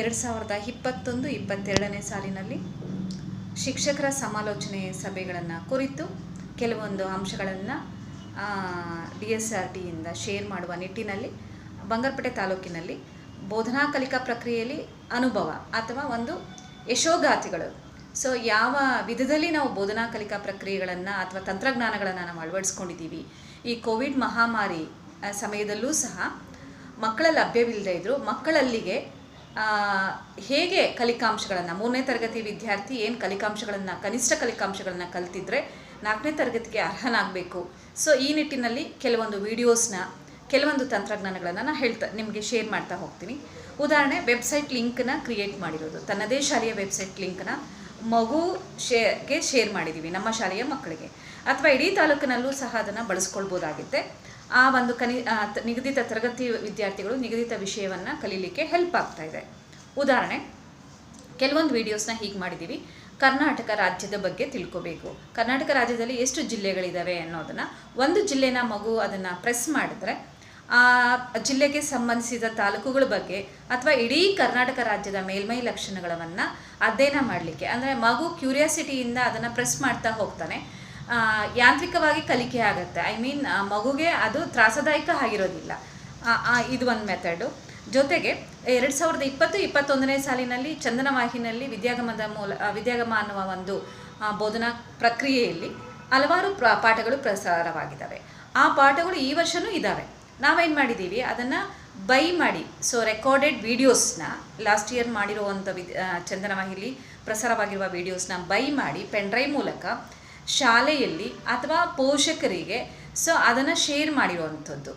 ಎರಡು ಸಾವಿರದ ಇಪ್ಪತ್ತೊಂದು, ಇಪ್ಪತ್ತೆರಡನೇ ಸಾಲಿನಲ್ಲಿ ಶಿಕ್ಷಕರ ಸಮಾಲೋಚನೆ ಸಭೆಗಳನ್ನು ಕುರಿತು ಕೆಲವೊಂದು ಅಂಶಗಳನ್ನು ಡಿ ಎಸ್ ಆರ್ ಟಿಯಿಂದ ಶೇರ್ ಮಾಡುವ ನಿಟ್ಟಿನಲ್ಲಿ ಬಂಗಾರಪೇಟೆ ತಾಲೂಕಿನಲ್ಲಿ ಬೋಧನಾ ಕಲಿಕಾ ಪ್ರಕ್ರಿಯೆಯಲ್ಲಿ ಅನುಭವ ಅಥವಾ ಒಂದು ಯಶೋಗಾತಿಗಳು ಸೊ ಯಾವ ವಿಧದಲ್ಲಿ ನಾವು ಬೋಧನಾ ಕಲಿಕಾ ಪ್ರಕ್ರಿಯೆಗಳನ್ನು ಅಥವಾ ತಂತ್ರಜ್ಞಾನಗಳನ್ನು ನಾವು ಅಳವಡಿಸ್ಕೊಂಡಿದ್ದೀವಿ, ಈ ಕೋವಿಡ್ ಮಹಾಮಾರಿ ಸಮಯದಲ್ಲೂ ಸಹ ಮಕ್ಕಳ ಲಭ್ಯವಿಲ್ಲದೆ ಇದ್ದರೂ ಮಕ್ಕಳಲ್ಲಿಗೆ ಹೇಗೆ ಕಲಿಕಾಂಶಗಳನ್ನು, ಮೂರನೇ ತರಗತಿ ವಿದ್ಯಾರ್ಥಿ ಏನು ಕಲಿಕಾಂಶಗಳನ್ನು, ಕನಿಷ್ಠ ಕಲಿಕಾಂಶಗಳನ್ನು ಕಲ್ತಿದ್ರೆ ನಾಲ್ಕನೇ ತರಗತಿಗೆ ಅರ್ಹನಾಗಬೇಕು. ಸೊ ಈ ನಿಟ್ಟಿನಲ್ಲಿ ಕೆಲವೊಂದು ವಿಡಿಯೋಸ್ನ, ಕೆಲವೊಂದು ತಂತ್ರಜ್ಞಾನಗಳನ್ನು ನಾನು ಹೇಳ್ತಾ, ನಿಮಗೆ ಶೇರ್ ಮಾಡ್ತಾ ಹೋಗ್ತೀನಿ. ಉದಾಹರಣೆ, ವೆಬ್ಸೈಟ್ ಲಿಂಕನ್ನ ಕ್ರಿಯೇಟ್ ಮಾಡಿರೋದು. ತನ್ನದೇ ಶಾಲೆಯ ವೆಬ್ಸೈಟ್ ಲಿಂಕನ್ನ ಮಗು ಶೇರ್ಗೆ ಶೇರ್ ಮಾಡಿದ್ದೀವಿ ನಮ್ಮ ಶಾಲೆಯ ಮಕ್ಕಳಿಗೆ. ಅಥವಾ ಇಡೀ ತಾಲೂಕಿನಲ್ಲೂ ಸಹ ಅದನ್ನು ಬಳಸ್ಕೊಳ್ಬೋದಾಗಿದೆ ಆ ಒಂದು ಕನಿ ನಿಗದಿತ ತರಗತಿ ವಿದ್ಯಾರ್ಥಿಗಳು ನಿಗದಿತ ವಿಷಯವನ್ನು ಕಲೀಲಿಕ್ಕೆ ಹೆಲ್ಪ್ ಆಗ್ತಾ ಇದೆ. ಉದಾಹರಣೆ, ಕೆಲವೊಂದು ವೀಡಿಯೋಸ್ನ ಹೀಗೆ ಮಾಡಿದ್ದೀವಿ ಕರ್ನಾಟಕ ರಾಜ್ಯದ ಬಗ್ಗೆ ತಿಳ್ಕೋಬೇಕು. ಕರ್ನಾಟಕ ರಾಜ್ಯದಲ್ಲಿ ಎಷ್ಟು ಜಿಲ್ಲೆಗಳಿದ್ದಾವೆ ಅನ್ನೋದನ್ನು ಒಂದು ಜಿಲ್ಲೆನ ಮಗು ಅದನ್ನು ಪ್ರೆಸ್ ಮಾಡಿದ್ರೆ, ಆ ಜಿಲ್ಲೆಗೆ ಸಂಬಂಧಿಸಿದ ತಾಲೂಕುಗಳ ಬಗ್ಗೆ ಅಥವಾ ಇಡೀ ಕರ್ನಾಟಕ ರಾಜ್ಯದ ಮೇಲ್ಮೈ ಲಕ್ಷಣಗಳನ್ನು ಅಧ್ಯಯನ ಮಾಡಲಿಕ್ಕೆ, ಅಂದರೆ ಮಗು ಕ್ಯೂರಿಯಾಸಿಟಿಯಿಂದ ಅದನ್ನು ಪ್ರೆಸ್ ಮಾಡ್ತಾ ಹೋಗ್ತಾನೆ. ಯಾಂತ್ರಿಕವಾಗಿ ಕಲಿಕೆ ಆಗುತ್ತೆ. ಐ ಮೀನ್ ಮಗುಗೆ ಅದು ತ್ರಾಸದಾಯಕ ಆಗಿರೋದಿಲ್ಲ. ಇದು ಒಂದು ಮೆಥಡು ಜೊತೆಗೆ ಎರಡು ಸಾವಿರದ ಇಪ್ಪತ್ತು, ಇಪ್ಪತ್ತೊಂದನೇ ಸಾಲಿನಲ್ಲಿ ಚಂದನವಾಹಿನಲ್ಲಿ ವಿದ್ಯಾಗಮದ ಮೂಲ ವಿದ್ಯಾಗಮ ಅನ್ನುವ ಒಂದು ಬೋಧನಾ ಪ್ರಕ್ರಿಯೆಯಲ್ಲಿ ಹಲವಾರು ಪಾಠಗಳು ಪ್ರಸಾರವಾಗಿದ್ದಾವೆ ಆ ಪಾಠಗಳು ಈ ವರ್ಷವೂ ಇದ್ದಾವೆ ನಾವೇನು ಮಾಡಿದ್ದೀವಿ ಅದನ್ನು ಬೈ ಮಾಡಿ. ಸೊ ರೆಕಾರ್ಡೆಡ್ ವೀಡಿಯೋಸ್ನ ಲಾಸ್ಟ್ ಇಯರ್ ಮಾಡಿರುವಂಥ ವಿದ್ ಚಂದನವಾಹಿಲಿ ಪ್ರಸಾರವಾಗಿರುವ ವೀಡಿಯೋಸ್ನ ಬೈ ಮಾಡಿ ಪೆನ್ ಡ್ರೈವ್ ಮೂಲಕ ಶಾಲೆಯಲ್ಲಿ ಅಥವಾ ಪೋಷಕರಿಗೆ ಸೊ ಅದನ್ನು ಶೇರ್ ಮಾಡಿರುವಂಥದ್ದು.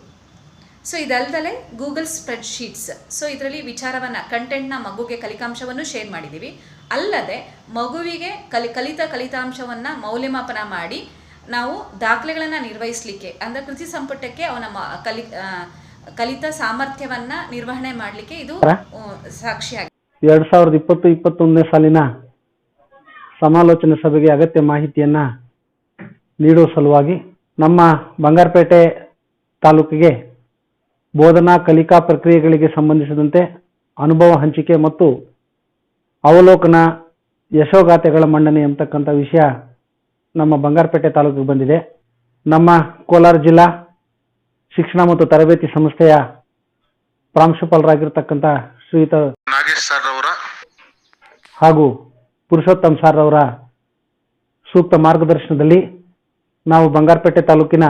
ಸೊ ಇದಲ್ದಲೆ ಗೂಗಲ್ ಸ್ಪ್ರೆಡ್ ಶೀಟ್ಸ್ ಸೊ ಇದರಲ್ಲಿ ವಿಚಾರವನ್ನು ಕಂಟೆಂಟ್ನ ಮಗುಗೆ ಕಲಿಕಾಂಶವನ್ನು ಶೇರ್ ಮಾಡಿದ್ದೀವಿ ಅಲ್ಲದೆ ಮಗುವಿಗೆ ಕಲಿ ಕಲಿತ ಕಲಿತಾಂಶವನ್ನು ಮೌಲ್ಯಮಾಪನ ಮಾಡಿ ನಾವು ದಾಖಲೆಗಳನ್ನು ನಿರ್ವಹಿಸಲಿಕ್ಕೆ ಅಂದರೆ ಕೃತಿ ಸಂಪುಟಕ್ಕೆ ಅವನ ಮ ಕಲಿ ಕಲಿತ ಸಾಮರ್ಥ್ಯವನ್ನು ನಿರ್ವಹಣೆ ಮಾಡಲಿಕ್ಕೆ ಇದು ಸಾಕ್ಷಿಯಾಗಿದೆ ಎರಡು ಸಾವಿರದ ಇಪ್ಪತ್ತು ಇಪ್ಪತ್ತೊಂದನೇ ಸಾಲಿನ ಸಮಾಲೋಚನೆ ಸಭೆಗೆ ಅಗತ್ಯ ಮಾಹಿತಿಯನ್ನ ನೀಡುವ ಸಲುವಾಗಿ ನಮ್ಮ ಬಂಗಾರಪೇಟೆ ತಾಲೂಕಿಗೆ ಬೋಧನಾ ಕಲಿಕಾ ಪ್ರಕ್ರಿಯೆಗಳಿಗೆ ಸಂಬಂಧಿಸಿದಂತೆ ಅನುಭವ ಹಂಚಿಕೆ ಮತ್ತು ಅವಲೋಕನ ಯಶೋಗಾಥೆಗಳ ಮಂಡನೆ ಎಂಬತಕ್ಕಂಥ ವಿಷಯ ನಮ್ಮ ಬಂಗಾರಪೇಟೆ ತಾಲೂಕಿಗೆ ಬಂದಿದೆ. ನಮ್ಮ ಕೋಲಾರ ಜಿಲ್ಲಾ ಶಿಕ್ಷಣ ಮತ್ತು ತರಬೇತಿ ಸಂಸ್ಥೆಯ ಪ್ರಾಂಶುಪಾಲರಾಗಿರ್ತಕ್ಕಂಥ ಶ್ರೀಯುತ ನಾಗೇಶ್ ಸರ್ ಅವರ ಹಾಗೂ ಪುರುಷೋತ್ತಮ್ ಸರ್ ಅವರ ಸೂಕ್ತ ಮಾರ್ಗದರ್ಶನದಲ್ಲಿ ನಾವು ಬಂಗಾರಪೇಟೆ ತಾಲೂಕಿನ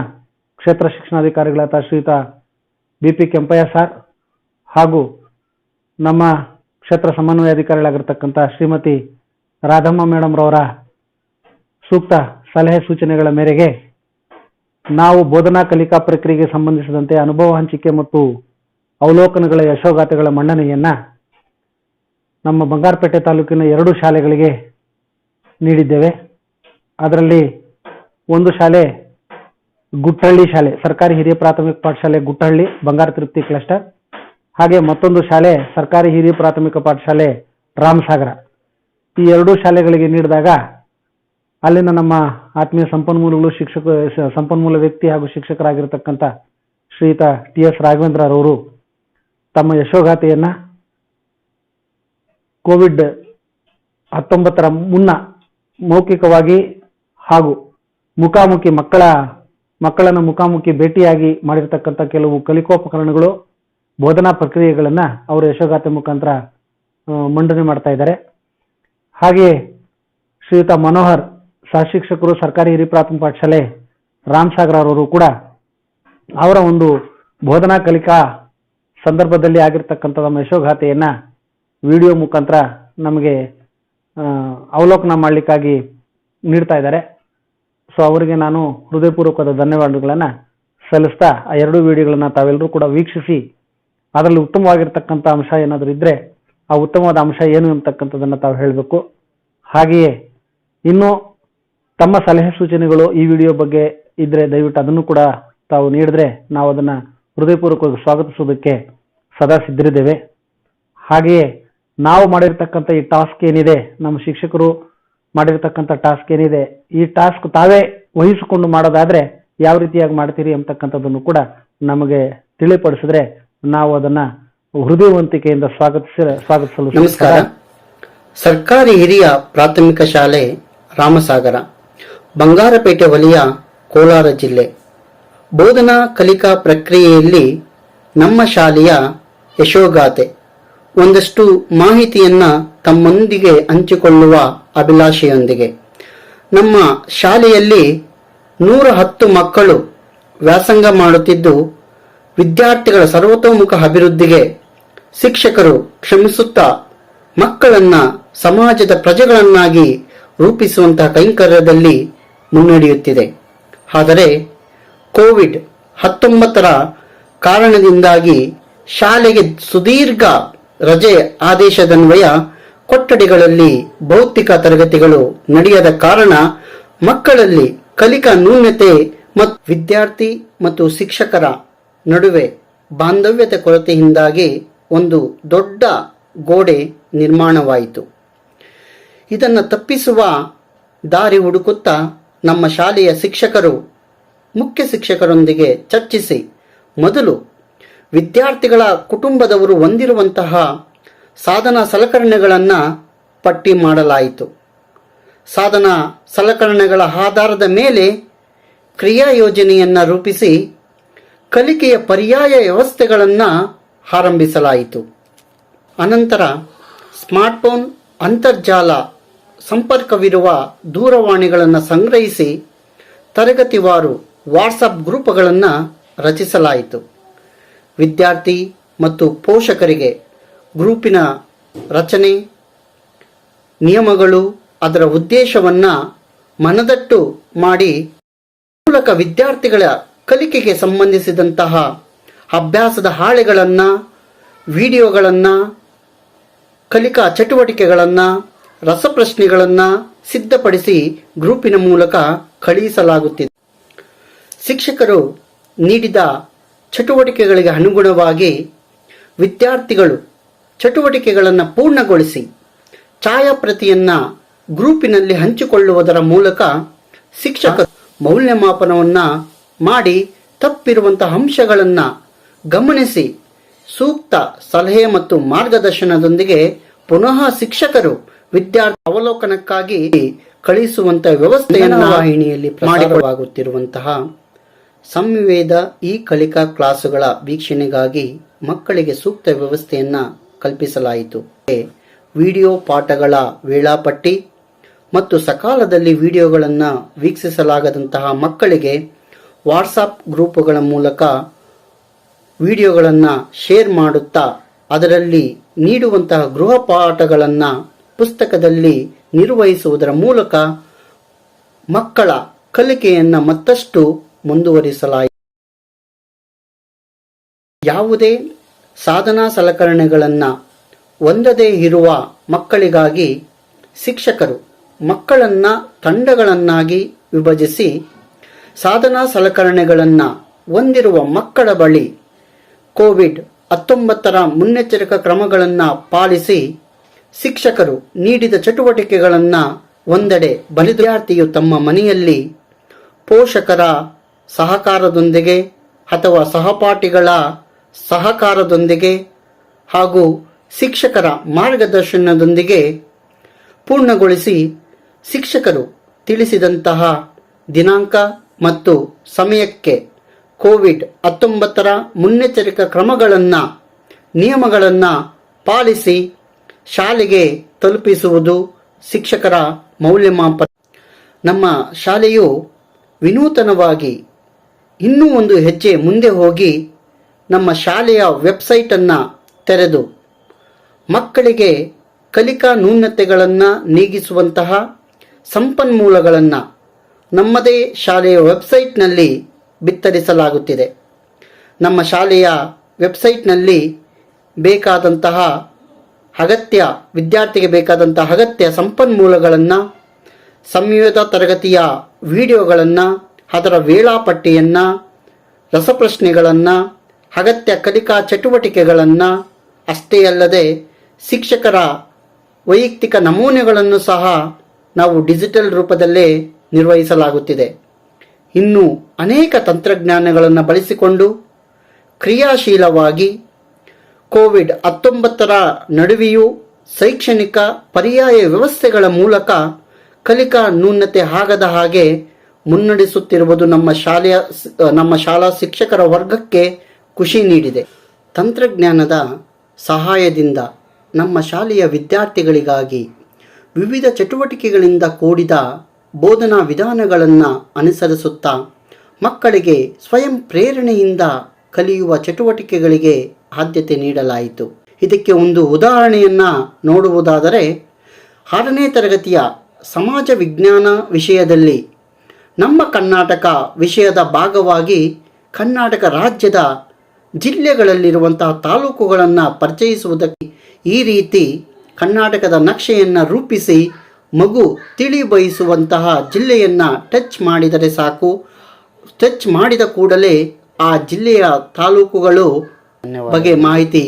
ಕ್ಷೇತ್ರ ಶಿಕ್ಷಣಾಧಿಕಾರಿಗಳಾದ ಶ್ರೀಯುತ ಬಿ ಪಿ ಕೆಂಪಯ್ಯ ಸಾರ್ ಹಾಗೂ ನಮ್ಮ ಕ್ಷೇತ್ರ ಸಮನ್ವಯಾಧಿಕಾರಿಗಳಾಗಿರ್ತಕ್ಕಂಥ ಶ್ರೀಮತಿ ರಾಧಮ್ಮ ಮೇಡಮ್ ರವರ ಸೂಕ್ತ ಸಲಹೆ ಸೂಚನೆಗಳ ಮೇರೆಗೆ ನಾವು ಬೋಧನಾ ಕಲಿಕಾ ಪ್ರಕ್ರಿಯೆಗೆ ಸಂಬಂಧಿಸಿದಂತೆ ಅನುಭವ ಹಂಚಿಕೆ ಮತ್ತು ಅವಲೋಕನಗಳ ಯಶೋಗಾಥೆಗಳ ಮಂಡನೆಯನ್ನ ನಮ್ಮ ಬಂಗಾರಪೇಟೆ ತಾಲೂಕಿನ ಎರಡು ಶಾಲೆಗಳಿಗೆ ನೀಡಿದ್ದೇವೆ. ಅದರಲ್ಲಿ ಒಂದು ಶಾಲೆ ಗುಟ್ಟಹಳ್ಳಿ ಶಾಲೆ, ಸರ್ಕಾರಿ ಹಿರಿಯ ಪ್ರಾಥಮಿಕ ಪಾಠಶಾಲೆ ಗುಟ್ಟಹಳ್ಳಿ ಬಂಗಾರ ತೃಪ್ತಿ ಕ್ಲಸ್ಟರ್. ಹಾಗೆ ಮತ್ತೊಂದು ಶಾಲೆ ಸರ್ಕಾರಿ ಹಿರಿಯ ಪ್ರಾಥಮಿಕ ಪಾಠಶಾಲೆ ರಾಮಸಾಗರ. ಈ ಎರಡೂ ಶಾಲೆಗಳಿಗೆ ನೀಡಿದಾಗ ಅಲ್ಲಿನ ನಮ್ಮ ಆತ್ಮೀಯ ಸಂಪನ್ಮೂಲಗಳು ಶಿಕ್ಷಕ, ಸಂಪನ್ಮೂಲ ವ್ಯಕ್ತಿ ಹಾಗೂ ಶಿಕ್ಷಕರಾಗಿರ್ತಕ್ಕಂಥ ಶ್ರೀಯುತ ಟಿ ಎಸ್ ರಾಘವೇಂದ್ರ ರವರು ತಮ್ಮ ಯಶೋಗಾಥೆಯನ್ನ ಕೋವಿಡ್ ಹತ್ತೊಂಬತ್ತರ ಮುನ್ನ ಮೌಖಿಕವಾಗಿ ಹಾಗೂ ಮುಖಾಮುಖಿ ಮಕ್ಕಳ, ಮಕ್ಕಳನ್ನು ಮುಖಾಮುಖಿ ಭೇಟಿಯಾಗಿ ಮಾಡಿರ್ತಕ್ಕಂಥ ಕೆಲವು ಕಲಿಕೋಪಕರಣಗಳು ಬೋಧನಾ ಪ್ರಕ್ರಿಯೆಗಳನ್ನು ಅವರು ಯಶೋಗಾಥೆ ಮುಖಾಂತರ ಮಂಡನೆ ಮಾಡ್ತಾ ಇದ್ದಾರೆ. ಹಾಗೆಯೇ ಶ್ರೀಯುತ ಮನೋಹರ್, ಸಹಶಿಕ್ಷಕರು, ಸರ್ಕಾರಿ ಹಿರಿಯ ಪ್ರಾಥಮಿಕ ಪಾಠಶಾಲೆ ರಾಮಸಾಗರ ಅವರು ಕೂಡ ಅವರ ಒಂದು ಬೋಧನಾ ಕಲಿಕಾ ಸಂದರ್ಭದಲ್ಲಿ ಆಗಿರ್ತಕ್ಕಂಥ ನಮ್ಮ ಯಶೋಗಾಥೆಯನ್ನ ವಿಡಿಯೋ ಮುಖಾಂತರ ನಮಗೆ ಅವಲೋಕನ ಮಾಡಲಿಕ್ಕಾಗಿ ನೀಡ್ತಾ ಇದ್ದಾರೆ. ಸೊ ಅವರಿಗೆ ನಾನು ಹೃದಯಪೂರ್ವಕವಾದ ಧನ್ಯವಾದಗಳನ್ನು ಸಲ್ಲಿಸ್ತಾ, ಆ ಎರಡೂ ವಿಡಿಯೋಗಳನ್ನು ತಾವೆಲ್ಲರೂ ಕೂಡ ವೀಕ್ಷಿಸಿ, ಅದರಲ್ಲಿ ಉತ್ತಮವಾಗಿರ್ತಕ್ಕಂಥ ಅಂಶ ಏನಾದರೂ ಇದ್ದರೆ ಆ ಉತ್ತಮವಾದ ಅಂಶ ಏನು ಅಂತಕ್ಕಂಥದ್ದನ್ನು ತಾವು ಹೇಳಬೇಕು. ಹಾಗೆಯೇ, ಇನ್ನು ತಮ್ಮ ಸಲಹೆ ಸೂಚನೆಗಳು ಈ ವಿಡಿಯೋ ಬಗ್ಗೆ ಇದ್ದರೆ ದಯವಿಟ್ಟು ಅದನ್ನು ಕೂಡ ತಾವು ನೀಡಿದ್ರೆ ನಾವು ಅದನ್ನು ಹೃದಯಪೂರ್ವಕವಾಗಿ ಸ್ವಾಗತಿಸುವುದಕ್ಕೆ ಸದಾ ಸಿದ್ಧರಿದ್ದೇವೆ. ಹಾಗೆಯೇ ನಾವು ಮಾಡಿರ್ತಕ್ಕಂಥ ಈ ಟಾಸ್ಕ್ ಏನಿದೆ ನಮ್ಮ ಶಿಕ್ಷಕರು ಮಾಡಿರ್ತಕ್ಕಂಥ ಟಾಸ್ಕ್ ಏನಿದೆ ಈ ಟಾಸ್ಕ್ ತಾವೇ ವಹಿಸಿಕೊಂಡು ಮಾಡೋದಾದ್ರೆ ಯಾವ ರೀತಿಯಾಗಿ ಮಾಡ್ತೀರಿ ಅಂತಕ್ಕಂಥದ್ದನ್ನು ಕೂಡ ನಮಗೆ ತಿಳಿಪಡಿಸಿದ್ರೆ ನಾವು ಅದನ್ನ ಹೃದಯವಂತಿಕೆಯಿಂದ ಸ್ವಾಗತಿಸ ಸ್ವಾಗತಿಸಲು ನಮಸ್ಕಾರ. ಸರ್ಕಾರಿ ಹಿರಿಯ ಪ್ರಾಥಮಿಕ ಶಾಲೆ ರಾಮಸಾಗರ ಬಂಗಾರಪೇಟೆ ವಲಯ ಕೋಲಾರ ಜಿಲ್ಲೆ. ಬೋಧನಾ ಕಲಿಕಾ ಪ್ರಕ್ರಿಯೆಯಲ್ಲಿ ನಮ್ಮ ಶಾಲೆಯ ಯಶೋಗಾಥೆ ಒಂದಷ್ಟು ಮಾಹಿತಿಯನ್ನ ತಮ್ಮೊಂದಿಗೆ ಹಂಚಿಕೊಳ್ಳುವ ಅಭಿಲಾಷೆಯೊಂದಿಗೆ. ನಮ್ಮ ಶಾಲೆಯಲ್ಲಿ ನೂರ ಹತ್ತು ಮಕ್ಕಳು ವ್ಯಾಸಂಗ ಮಾಡುತ್ತಿದ್ದು, ವಿದ್ಯಾರ್ಥಿಗಳ ಸರ್ವತೋಮುಖ ಅಭಿವೃದ್ಧಿಗೆ ಶಿಕ್ಷಕರು ಕ್ಷಮಿಸುತ್ತಾ ಮಕ್ಕಳನ್ನ ಸಮಾಜದ ಪ್ರಜೆಗಳನ್ನಾಗಿ ರೂಪಿಸುವಂತಹ ಕೈಂಕರ್ಯದಲ್ಲಿ ಮುನ್ನಡೆಯುತ್ತಿದೆ. ಆದರೆ ಕೋವಿಡ್ ಹತ್ತೊಂಬತ್ತರ ಕಾರಣದಿಂದಾಗಿ ಶಾಲೆಗೆ ಸುದೀರ್ಘ ರಜೆ ಆದೇಶದನ್ವಯ ಕೊಠಡಿಗಳಲ್ಲಿ ಭೌತಿಕ ತರಗತಿಗಳು ನಡೆಯದ ಕಾರಣ ಮಕ್ಕಳಲ್ಲಿ ಕಲಿಕಾ ನ್ಯೂನ್ಯತೆ ಮತ್ತು ವಿದ್ಯಾರ್ಥಿ ಮತ್ತು ಶಿಕ್ಷಕರ ನಡುವೆ ಬಾಂಧವ್ಯತೆ ಕೊರತೆಯಿಂದಾಗಿ ಒಂದು ದೊಡ್ಡ ಗೋಡೆ ನಿರ್ಮಾಣವಾಯಿತು. ಇದನ್ನು ತಪ್ಪಿಸುವ ದಾರಿ ಹುಡುಕುತ್ತಾ ನಮ್ಮ ಶಾಲೆಯ ಶಿಕ್ಷಕರು, ಮುಖ್ಯ ಶಿಕ್ಷಕರೊಂದಿಗೆ ಚರ್ಚಿಸಿ ಮೊದಲು ವಿದ್ಯಾರ್ಥಿಗಳ ಕುಟುಂಬದವರು ಹೊಂದಿರುವಂತಹ ಸಾಧನ ಸಲಕರಣೆಗಳನ್ನು ಪಟ್ಟಿ ಮಾಡಲಾಯಿತು. ಸಾಧನ ಸಲಕರಣೆಗಳ ಆಧಾರದ ಮೇಲೆ ಕ್ರಿಯಾ ಯೋಜನೆಯನ್ನು ರೂಪಿಸಿ ಕಲಿಕೆಯ ಪರ್ಯಾಯ ವ್ಯವಸ್ಥೆಗಳನ್ನು ಆರಂಭಿಸಲಾಯಿತು. ಅನಂತರ ಸ್ಮಾರ್ಟ್ಫೋನ್ ಅಂತರ್ಜಾಲ ಸಂಪರ್ಕವಿರುವ ದೂರವಾಣಿಗಳನ್ನು ಸಂಗ್ರಹಿಸಿ ತರಗತಿವಾರು ವಾಟ್ಸಪ್ ಗ್ರೂಪ್ಗಳನ್ನು ರಚಿಸಲಾಯಿತು. ವಿದ್ಯಾರ್ಥಿ ಮತ್ತು ಪೋಷಕರಿಗೆ ಗ್ರೂಪಿನ ರಚನೆ, ನಿಯಮಗಳು, ಅದರ ಉದ್ದೇಶವನ್ನು ಮನದಟ್ಟು ಮಾಡಿ ಮೂಲಕ ವಿದ್ಯಾರ್ಥಿಗಳ ಕಲಿಕೆಗೆ ಸಂಬಂಧಿಸಿದಂತಹ ಅಭ್ಯಾಸದ ಹಾಳೆಗಳನ್ನು, ವಿಡಿಯೋಗಳನ್ನು, ಕಲಿಕಾ ಚಟುವಟಿಕೆಗಳನ್ನು, ರಸಪ್ರಶ್ನೆಗಳನ್ನು ಸಿದ್ಧಪಡಿಸಿ ಗ್ರೂಪಿನ ಮೂಲಕ ಕಳುಹಿಸಲಾಗುತ್ತಿದೆ ಶಿಕ್ಷಕರು ನೀಡಿದ ಚಟುವಟಿಕೆಗಳಿಗೆ ಅನುಗುಣವಾಗಿ ವಿದ್ಯಾರ್ಥಿಗಳು ಚಟುವಟಿಕೆಗಳನ್ನು ಪೂರ್ಣಗೊಳಿಸಿ ಛಾಯಾಪ್ರತಿಯನ್ನು ಗ್ರೂಪಿನಲ್ಲಿ ಹಂಚಿಕೊಳ್ಳುವುದರ ಮೂಲಕ ಶಿಕ್ಷಕ ಮೌಲ್ಯಮಾಪನವನ್ನು ಮಾಡಿ ತಪ್ಪಿರುವಂತಹ ಅಂಶಗಳನ್ನು ಗಮನಿಸಿ ಸೂಕ್ತ ಸಲಹೆ ಮತ್ತು ಮಾರ್ಗದರ್ಶನದೊಂದಿಗೆ ಪುನಃ ಶಿಕ್ಷಕರು ವಿದ್ಯಾರ್ಥಿ ಅವಲೋಕನಕ್ಕಾಗಿ ಕಳಿಸುವಂತಹ ವ್ಯವಸ್ಥೆಯನ್ನು ವಾಹಿನಿಯಲ್ಲಿ ಮಾಡಿಕೊಳ್ಳಲಾಗುತ್ತಿರುವಂತಹ ಸಂವೇದ ಈ ಕಲಿಕಾ ಕ್ಲಾಸುಗಳ ವೀಕ್ಷಣೆಗಾಗಿ ಮಕ್ಕಳಿಗೆ ಸೂಕ್ತ ವ್ಯವಸ್ಥೆಯನ್ನು ಕಲ್ಪಿಸಲಾಯಿತು. ವಿಡಿಯೋ ಪಾಠಗಳ ವೇಳಾಪಟ್ಟಿ ಮತ್ತು ಸಕಾಲದಲ್ಲಿ ವಿಡಿಯೋಗಳನ್ನು ವೀಕ್ಷಿಸಲಾಗದಂತಹ ಮಕ್ಕಳಿಗೆ ವಾಟ್ಸಪ್ ಗ್ರೂಪುಗಳ ಮೂಲಕ ವಿಡಿಯೋಗಳನ್ನು ಶೇರ್ ಮಾಡುತ್ತಾ ಅದರಲ್ಲಿ ನೀಡುವಂತಹ ಗೃಹ ಪಾಠಗಳನ್ನು ಪುಸ್ತಕದಲ್ಲಿ ನಿರ್ವಹಿಸುವುದರ ಮೂಲಕ ಮಕ್ಕಳ ಕಲಿಕೆಯನ್ನು ಮತ್ತಷ್ಟು ಮುಂದುವರಿಸಲಾಯಿತು. ಯಾವುದೇ ಸಾಧನಾ ಸಲಕರಣೆಗಳನ್ನು ಹೊಂದದೇ ಇರುವ ಮಕ್ಕಳಿಗಾಗಿ ಶಿಕ್ಷಕರು ಮಕ್ಕಳನ್ನ ತಂಡಗಳನ್ನಾಗಿ ವಿಭಜಿಸಿ ಸಾಧನಾ ಸಲಕರಣೆಗಳನ್ನು ಹೊಂದಿರುವ ಮಕ್ಕಳ ಬಳಿ ಕೋವಿಡ್ ಹತ್ತೊಂಬತ್ತರ ಮುನ್ನೆಚ್ಚರಿಕಾ ಕ್ರಮಗಳನ್ನು ಪಾಲಿಸಿ ಶಿಕ್ಷಕರು ನೀಡಿದ ಚಟುವಟಿಕೆಗಳನ್ನು ಒಂದೆಡೆ ವಿದ್ಯಾರ್ಥಿಯು ತಮ್ಮ ಮನೆಯಲ್ಲಿ ಪೋಷಕರ ಸಹಕಾರದೊಂದಿಗೆ ಅಥವಾ ಸಹಪಾಠಿಗಳ ಸಹಕಾರದೊಂದಿಗೆ ಹಾಗೂ ಶಿಕ್ಷಕರ ಮಾರ್ಗದರ್ಶನದೊಂದಿಗೆ ಪೂರ್ಣಗೊಳಿಸಿ ಶಿಕ್ಷಕರು ತಿಳಿಸಿದಂತಹ ದಿನಾಂಕ ಮತ್ತು ಸಮಯಕ್ಕೆ ಕೋವಿಡ್ ಹತ್ತೊಂಬತ್ತರ ಮುನ್ನೆಚ್ಚರಿಕಾ ಕ್ರಮಗಳನ್ನು, ನಿಯಮಗಳನ್ನು ಪಾಲಿಸಿ ಶಾಲೆಗೆ ತಲುಪಿಸುವುದು ಶಿಕ್ಷಕರ ಮೌಲ್ಯಮಾಪನ. ನಮ್ಮ ಶಾಲೆಯು ವಿನೂತನವಾಗಿ ಇನ್ನೂ ಒಂದು ಹೆಜ್ಜೆ ಮುಂದೆ ಹೋಗಿ ನಮ್ಮ ಶಾಲೆಯ ವೆಬ್ಸೈಟನ್ನು ತೆರೆದು, ಮಕ್ಕಳಿಗೆ ಕಲಿಕಾ ನ್ಯೂನತೆಗಳನ್ನು ನೀಗಿಸುವಂತಹ ಸಂಪನ್ಮೂಲಗಳನ್ನು ನಮ್ಮದೇ ಶಾಲೆಯ ವೆಬ್ಸೈಟ್ನಲ್ಲಿ ಬಿತ್ತರಿಸಲಾಗುತ್ತಿದೆ. ನಮ್ಮ ಶಾಲೆಯ ವೆಬ್ಸೈಟ್ನಲ್ಲಿ ಬೇಕಾದಂತಹ ಅಗತ್ಯ, ವಿದ್ಯಾರ್ಥಿಗೆ ಬೇಕಾದಂತಹ ಅಗತ್ಯ ಸಂಪನ್ಮೂಲಗಳನ್ನು ಸಂಯೋಜಿತ ತರಗತಿಯ ವಿಡಿಯೋಗಳನ್ನು ಅದರ ವೇಳಾಪಟ್ಟಿಯನ್ನು, ರಸಪ್ರಶ್ನೆಗಳನ್ನು, ಅಗತ್ಯ ಕಲಿಕಾ ಚಟುವಟಿಕೆಗಳನ್ನು, ಅಷ್ಟೇ ಅಲ್ಲದೆ ಶಿಕ್ಷಕರ ವೈಯಕ್ತಿಕ ನಮೂನೆಗಳನ್ನು ಸಹ ನಾವು ಡಿಜಿಟಲ್ ರೂಪದಲ್ಲೇ ನಿರ್ವಹಿಸಲಾಗುತ್ತಿದೆ. ಇನ್ನು ಅನೇಕ ತಂತ್ರಜ್ಞಾನಗಳನ್ನು ಬಳಸಿಕೊಂಡು ಕ್ರಿಯಾಶೀಲವಾಗಿ ಕೋವಿಡ್ ಹತ್ತೊಂಬತ್ತರ ನಡುವೆಯೂ ಶೈಕ್ಷಣಿಕ ಪರ್ಯಾಯ ವ್ಯವಸ್ಥೆಗಳ ಮೂಲಕ ಕಲಿಕಾ ನ್ಯೂನತೆ ಆಗದ ಹಾಗೆ ಮುನ್ನಡೆಸುತ್ತಿರುವುದು ನಮ್ಮ ಶಾಲೆಯ, ನಮ್ಮ ಶಾಲಾ ಶಿಕ್ಷಕರ ವರ್ಗಕ್ಕೆ ಖುಷಿ ನೀಡಿದೆ. ತಂತ್ರಜ್ಞಾನದ ಸಹಾಯದಿಂದ ನಮ್ಮ ಶಾಲೆಯ ವಿದ್ಯಾರ್ಥಿಗಳಿಗಾಗಿ ವಿವಿಧ ಚಟುವಟಿಕೆಗಳಿಂದ ಕೂಡಿದ ಬೋಧನಾ ವಿಧಾನಗಳನ್ನು ಅನುಸರಿಸುತ್ತಾ ಮಕ್ಕಳಿಗೆ ಸ್ವಯಂ ಪ್ರೇರಣೆಯಿಂದ ಕಲಿಯುವ ಚಟುವಟಿಕೆಗಳಿಗೆ ಆದ್ಯತೆ ನೀಡಲಾಯಿತು. ಇದಕ್ಕೆ ಒಂದು ಉದಾಹರಣೆಯನ್ನು ನೋಡುವುದಾದರೆ, ಆರನೇ ತರಗತಿಯ ಸಮಾಜ ವಿಜ್ಞಾನ ವಿಷಯದಲ್ಲಿ ನಮ್ಮ ಕರ್ನಾಟಕ ವಿಷಯದ ಭಾಗವಾಗಿ ಕರ್ನಾಟಕ ರಾಜ್ಯದ ಜಿಲ್ಲೆಗಳಲ್ಲಿರುವಂತಹ ತಾಲೂಕುಗಳನ್ನು ಪರಿಚಯಿಸುವುದಕ್ಕೆ ಈ ರೀತಿ ಕರ್ನಾಟಕದ ನಕ್ಷೆಯನ್ನು ರೂಪಿಸಿ ಮಗು ತಿಳಿ ಬಯಸುವಂತಹ ಜಿಲ್ಲೆಯನ್ನು ಟಚ್ ಮಾಡಿದರೆ ಸಾಕು. ಟಚ್ ಮಾಡಿದ ಕೂಡಲೇ ಆ ಜಿಲ್ಲೆಯ ತಾಲೂಕುಗಳು ಬಗ್ಗೆ ಮಾಹಿತಿ